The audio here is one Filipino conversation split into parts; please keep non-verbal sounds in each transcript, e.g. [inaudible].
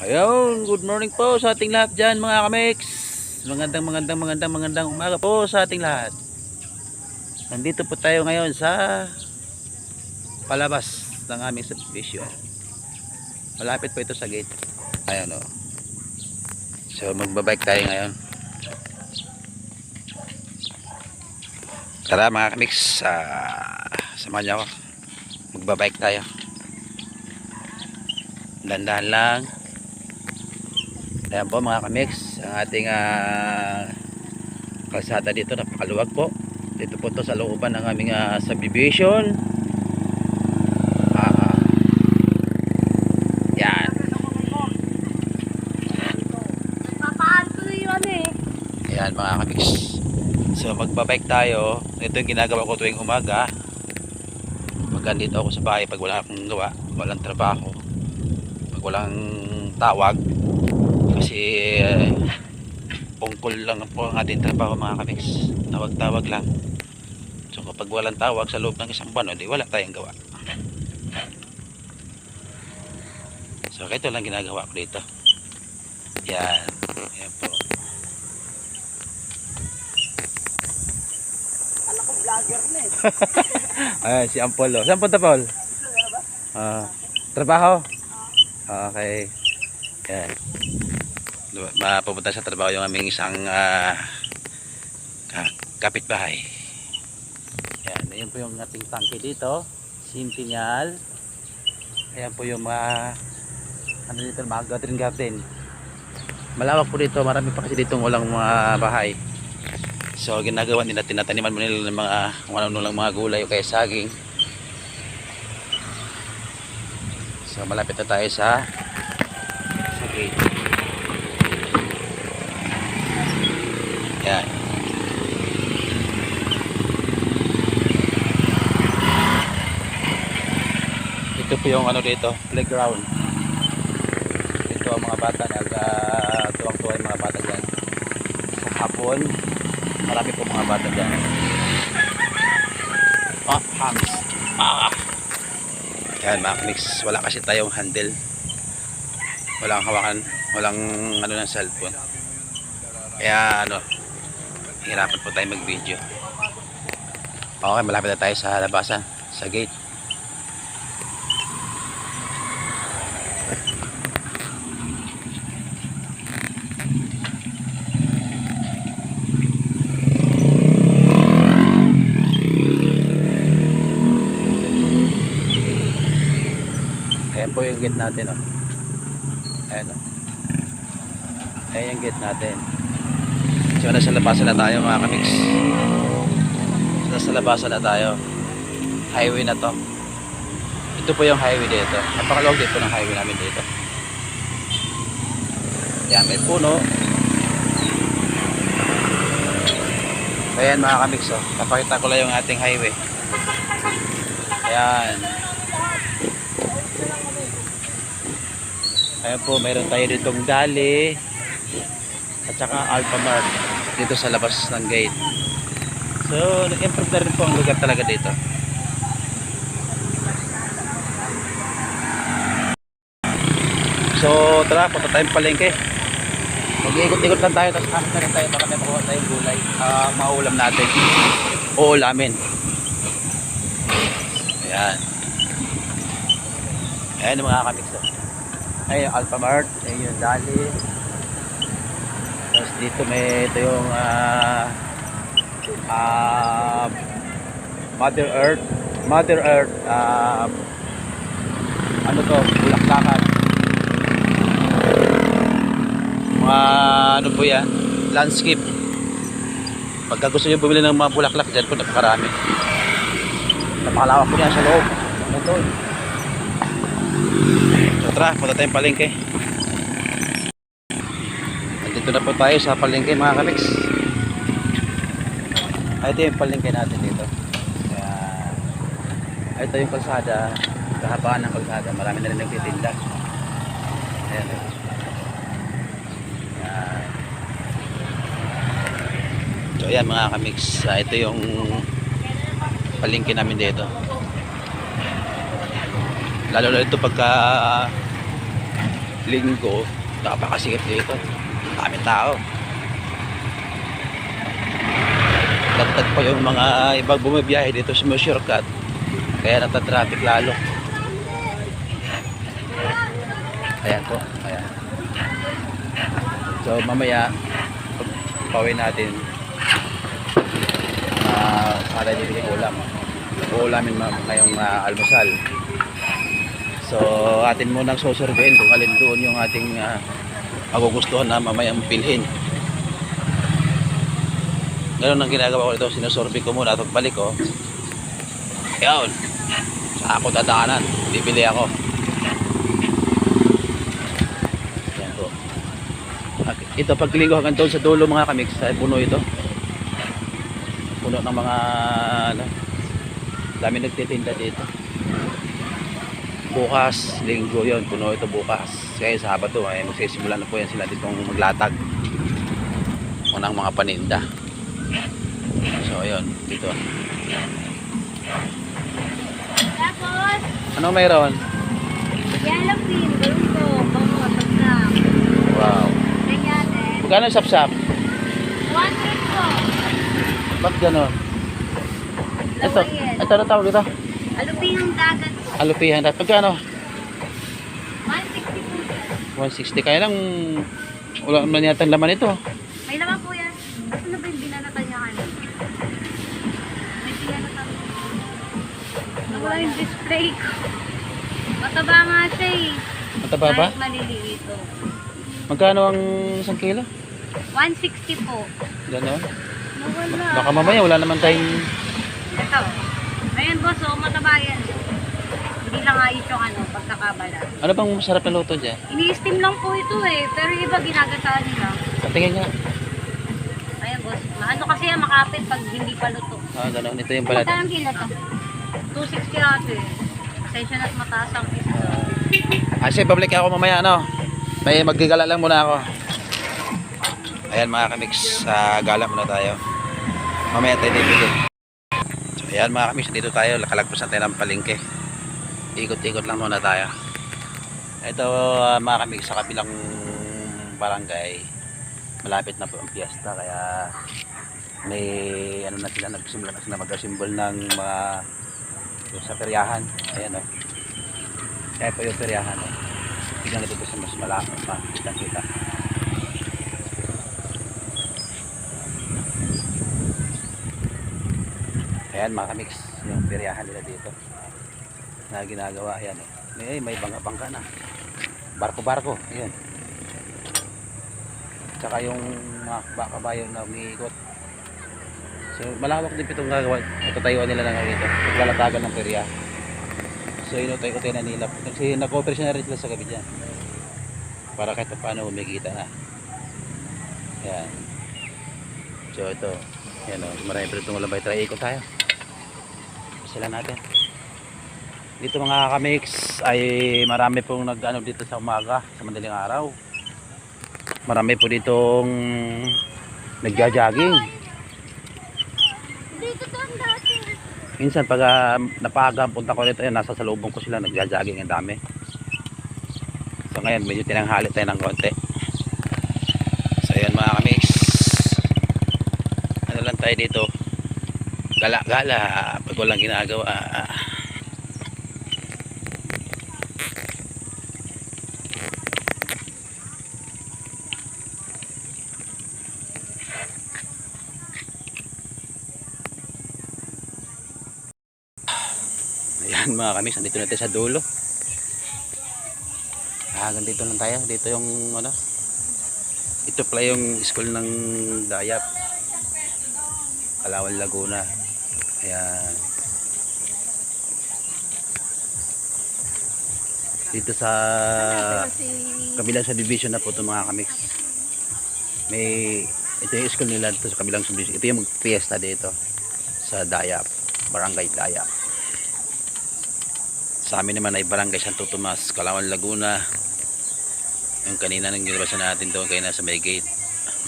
Ayun, good morning po sa ating lahat dyan mga kamix. Magandang magandang magandang magandang umaga po sa ating lahat. Nandito po tayo ngayon sa palabas ng aming subdivision. Malapit po ito sa gate. Ayun o. So magbabike tayo ngayon. Tara mga kamix, uh, samahan niyo ako. Magbabike tayo. Dandahan lang. Ayan po mga kamix, ang ating ah, kalsada dito napakaluwag po. Dito po to sa looban ng aming ah, subdivision. Ah, yan. Eh. Yan mga kamix. So magbabike tayo. Ito yung ginagawa ko tuwing umaga. Magandito ako sa bahay pag wala akong gawa, walang trabaho. Pag walang tawag. Kasi eh, pungkol lang po ang ating trabaho mga kamix. Tawag-tawag lang. So kapag walang tawag sa loob ng isang buwan, o di wala tayong gawa. So ito lang ginagawa ko dito. Yan. Yan po. Alam ko vlogger na eh. [laughs] Ayan, si Ampolo. Saan punta, Paul? Ah, trabaho? Okay. Yan. Mapupunta sa trabaho yung aming isang ka- kapitbahay. Yan, ayan po yung ating tangke dito. Centennial. Ayan po yung mga ano dito, mga garden garden. Malawak po dito, marami pa kasi dito walang mga bahay. So ginagawa nila, tinataniman mo nila ng mga kung ano lang mga gulay o kaya saging. So malapit na tayo sa Yan. Ito po yung ano dito, playground. Ito ang mga bata nag uh, tuwang-tuwa yung mga bata dyan. Hapon, marami po mga bata dyan. Ah, hams. Ah. Yan, mga mix. Wala kasi tayong handle. Walang hawakan, walang ano ng cellphone. Kaya ano, hirapan po tayo mag-video. Okay, malapit na tayo sa labasan, sa gate. Ayan po yung gate natin, oh. Ayan, oh. Ayan yung gate natin. So, nasa labasan na tayo, mga kamix. Nasa labasan na tayo. Highway na to. Ito po yung highway dito. Napakalawag dito ng highway namin dito. Ayan, may puno. Ayan, mga kamix, oh. Papakita ko lang yung ating highway. Ayan. Ayan po, mayroon tayo ditong Dali at saka Alphamart dito sa labas ng gate. So, nag-improve na rin po ang lugar talaga dito. So, tara, punta tayong palengke. Mag-iikot-ikot lang tayo, tapos hanap na rin tayo para may makuha tayong gulay. Uh, maulam natin. Uulamin. Ayan. Ayan yung mga kamix. oh. Ay, yung Alphamart, ay yung Dali. Dito may ito yung ah ah, Mother Earth. Mother Earth ah ano to, bulaklakan. Mga ano po yan, landscape. Pagka gusto nyo bumili ng mga bulaklak, dyan po napakarami. Napakalawak po niya sa loob. Ano to? So tara, punta tayong palengke. Nandito na po tayo sa palengke mga kamix. Ay, ito yung palengke natin dito. Kaya, ay, ito yung kalsada. Kahabaan ng kalsada. Marami na rin nagtitinda. Ayan. Ayan. So ayan mga kamix. Ah, ito yung palengke namin dito. lalo na ito pagka linggo, napakasikip dito. Dami tao. Tagtag pa yung mga ibang bumibiyahe dito sa mga shortcut. Kaya natatraffic lalo. Ayan po. Ayan. So mamaya, pawin natin uh, para yung ulam. Uulamin ngayong ah, almusal. So atin munang susurveyin kung alin doon yung ating uh, magugustuhan na mamayang pilhin. Ganun ang ginagawa ko dito. Sinusurvey ko muna at balik ko. Yan. Sa ako dadaanan. Bibili ako. Yan po. Ito paglinggo hanggang doon sa dulo mga kamix. Sa puno ito. Puno ng mga ano. Dami nagtitinda dito. Bukas, linggo yon puno ito bukas. Kaya sa Sabado, ay magsisimula na po yan sila ditong maglatag. Unang mga paninda. So, ayun, dito. Ano mayroon? yellow pin, bango, tagtang. Wow. Magkano yung sapsap? One trip po. Ba't ganon? Ito, ito na tawag dito. Alupin yung dagat. Alupihan natin. Magkano? 160 po. 160. Kaya lang, wala naman yata ang laman ito. May laman po yan. Ano na ba yung binanatan niya kanina? May binanatan. Nawala yung display ko. Mataba nga siya eh. Mataba ba? Kahit maliliit oh. Magkano ang isang kilo? 160 po. Ganon. Nawala. Baka mamaya wala naman tayong... Ito. Ayan boss, oh, mataba yan. Hindi lang ayos yung ano, pagkakabala. Ano bang masarap na luto dyan? Ini-steam lang po ito eh, pero iba ginagasaan nila. Patingin nga. Ayan boss, ano kasi yan makapit pag hindi pa luto. Ah, ganon. Ito yung balat. Magkano kilo to? 260 ate. Pasensya na't mataas ang isa. Kasi babalik ako mamaya, ano? May magigala lang muna ako. Ayan mga kamix, sa gala muna tayo. Mamaya tayo bibili. So ayan mga kamix, dito tayo, lakalagpas natin ng palengke. Ikot-ikot lang muna tayo. Ito ah, mga kamix, sa kabilang barangay, malapit na po ang piyesta, kaya may ano na sila, nagsimula na sila mag-asimbol ng mga yung sa peryahan. Ayan o. Kaya po yung peryahan. Oh. Tignan natin sa mas malapit pa. Kita kita. Ayan mga kamix. Yung peryahan nila dito. Na ginagawa. Ayan eh. May, may bangka-bangka na. Barko-barko. Ayan. Tsaka yung mga kabayo na umiikot. So malawak din po itong gagawa. Tatayuan nila na nga dito. Paglalatagan ng perya. So inutay-utay na nila. Kasi nag-offer siya na rin sila sa gabi dyan. Para kahit paano umikita na. Yan. So ito. Yan o. Marami pa rin malambay. Try ikot tayo. Sila natin. Dito mga kamix ay marami pong nag ano dito sa umaga sa madaling araw. Marami po ditong nagja-jogging. Dito. Minsan pag uh, napaga ang punta ko rito, yun, nasa salubong ko sila, nagja-jogging ang dami. So ngayon, medyo tinanghali tayo ng konti. So yun mga kamix. Ano lang tayo dito? Gala-gala pag walang ginagawa. Ayan mga kamis, nandito na tayo sa dulo. Ah, dito lang tayo. Dito yung ano. Ito pala yung school ng Dayap. Kalawan Laguna. Ayan. Dito sa kabilang subdivision na po ito mga kamix. May ito yung school nila dito sa kabilang subdivision. Ito yung fiesta dito sa Dayap, Barangay Dayap sa amin naman ay barangay Santo Tomas Kalawan Laguna. Yung kanina nang ginabasan natin doon kanina sa may gate.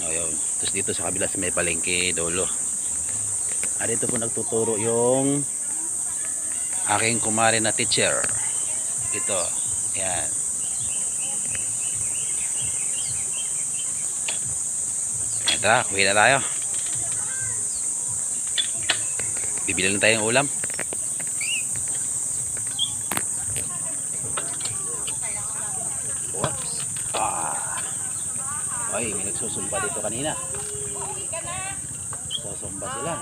Ayun. tapos dito sa kabila sa may palengke dolo. Ah, dito po nagtuturo yung aking kumare na teacher. Ito. Yan. Tara kuhin na tayo. Bibili lang tayong ulam. Nagsusumba dito kanina. Susumba sila.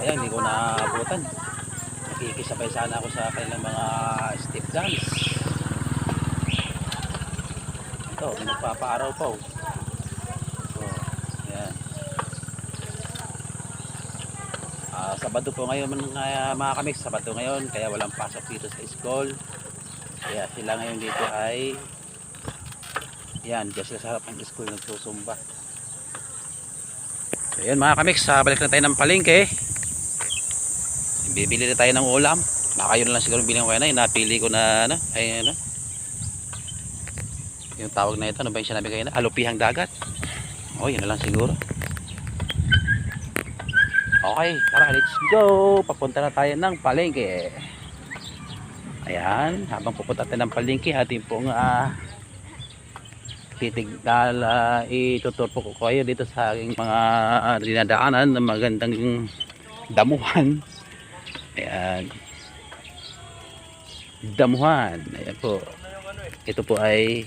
Ayan, hindi ko naabutan. Nakikisabay sana ako sa kanilang mga step dance. Ito, may nagpapaaraw pa oh. Ah, Sabado po ngayon mga, mga kamix, Sabado ngayon, kaya walang pasok dito sa school. Kaya sila ngayon dito ay yan, dyan sa harap ng school nagsusumba. So yan mga kamix, ah, balik na tayo ng palengke. Bibili na tayo ng ulam. Baka yun lang siguro bilang ko yan ay napili ko na ano, ay ano. Yung tawag na ito, ano ba yung sinabi kayo na? Alupihang dagat. O, yun na lang siguro. Okay, tara, let's go. Papunta na tayo ng palengke. Ayan, habang pupunta tayo ng palengke, ating pong ah, titig uh, itutur po ko kayo dito sa aking mga dinadaanan ng magandang damuhan. Ayan. Damuhan. Ayan po. Ito po ay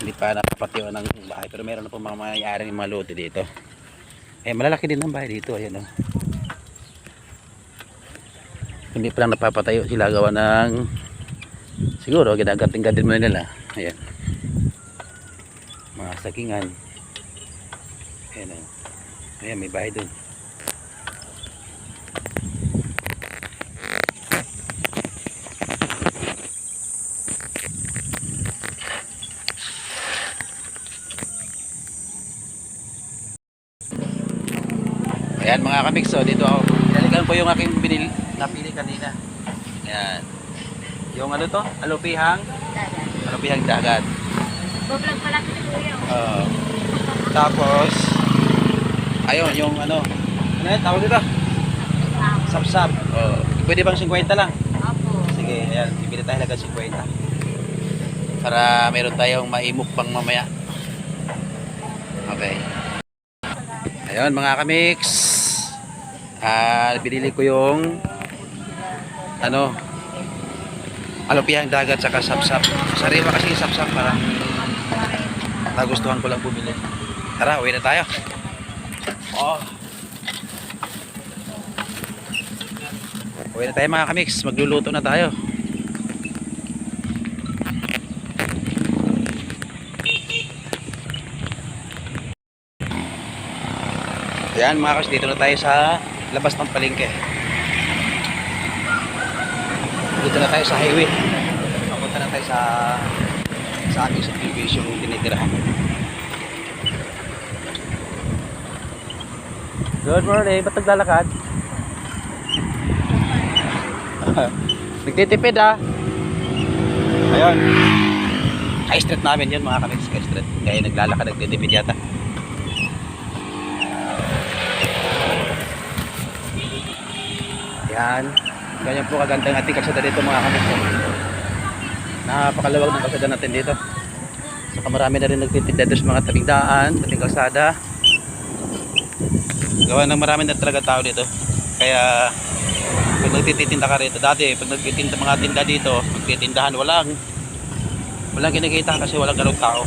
hindi pa nakapatiwan ng bahay pero meron na po mga mayayari ng mga lote dito. Eh malalaki din ang bahay dito. Ayan o. Hindi pa lang napapatayo sila gawa ng siguro ginagating-gatin mo nila. Ayan. Mga sakingan. Ayan o. Ayan may bahay dun. Ayan mga kamix, so dito ako. Pinalikan ko yung aking binil, napili kanina. Ayan. Yung ano to? Alupihang? Dagat. Alupihang dagat. Boblog pala si Kuya. oh. Uh, tapos, ayun, yung ano, ano yun, tawag dito? Ah, Sap-sap. Oh, pwede bang 50 lang? Opo. Sige, ayan, bibili tayo halaga 50. Para meron tayong maimok pang mamaya. Okay. Ayun mga kamix. Ah, binili ko yung ano alupihang dagat saka sapsap. Sariwa kasi sapsap para nagustuhan ko lang bumili. Tara, uwi na tayo. Oh. Uwi na tayo mga kamix. Magluluto na tayo. Ayan mga kamix. Dito na tayo sa labas ng palengke. Dito na tayo sa highway. Papunta na tayo sa sa ating subdivision yung tinitirahan. Good morning. Ba't naglalakad? [laughs] Nagtitipid ah. Ayun. High street namin yun mga kamix. High street. Kaya naglalakad, nagtitipid yata. Yan. Ganyan po kagandang ating kalsada dito mga kamix. Napakalawag ng kalsada natin dito. Saka marami na rin nagtitinda doon sa mga tabing daan, tabing kalsada. Gawa ng marami na talaga tao dito. Kaya pag nagtitinda ka rito dati pag nagtitinda mga tinda dito magtitindahan walang walang kinikita kasi walang ganong tao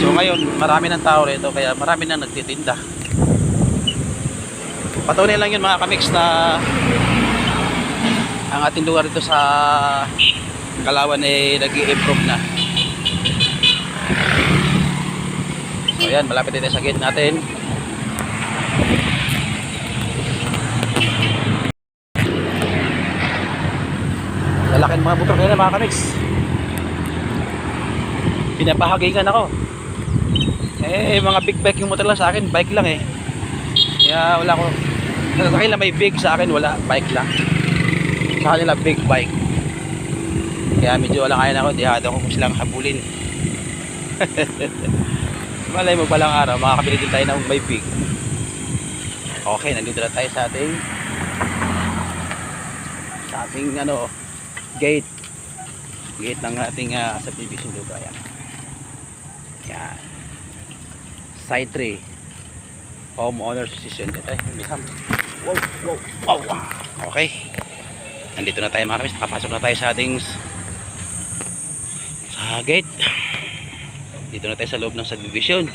so ngayon marami ng tao rito kaya marami na nagtitinda patunay lang yun mga kamix na ang ating lugar dito sa Kalawan ay nag improve na. So yan malapit din sa gate natin. Lalaki mga motor nila mga kamix. Pinapahagingan ako. Eh mga big bike yung motor lang sa akin bike lang eh. Kaya wala ko sa kanila may big sa akin wala bike lang sa kanila big bike kaya medyo wala kaya na ako dihado ko kung silang habulin [laughs] malay mo palang araw makakabili din tayo ng may big okay nandito na tayo sa ating sa ating ano gate gate ng ating uh, subdivision lupa yan Yan. Side 3. Homeowner Association. Ito, may ham. Wow, wow, wow. Okay. Nandito na tayo mga kamis. Nakapasok na tayo sa ating sa gate. Dito na tayo sa loob ng subdivision.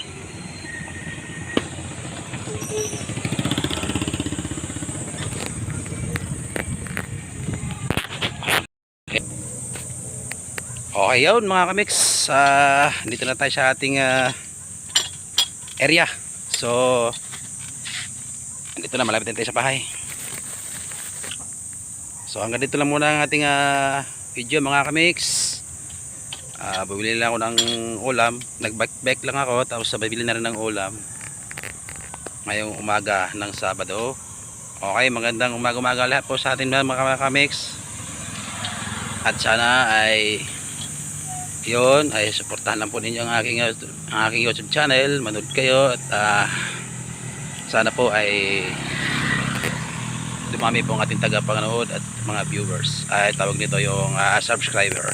Okay yun mga kamix. Ah, dito na tayo sa ating ah, area. So, dito na malapit na tayo sa bahay. So hanggang dito lang muna ang ating ah, video mga kamix. Ah, bumili lang ako ng ulam. Nag-back lang ako tapos bibili na rin ng ulam. Ngayong umaga ng Sabado. Okay, magandang umaga-umaga lahat po sa ating mga kamix. At sana ay yun ay suportahan lang po ninyo ang aking, ang aking YouTube channel. Manood kayo at ah, sana po ay dumami po ang ating tagapanood at mga viewers. Ay tawag nito yung ah, subscriber.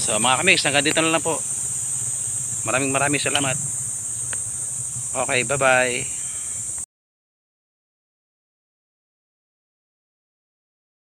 So mga kamix hanggang dito na lang po. Maraming maraming salamat. Okay bye bye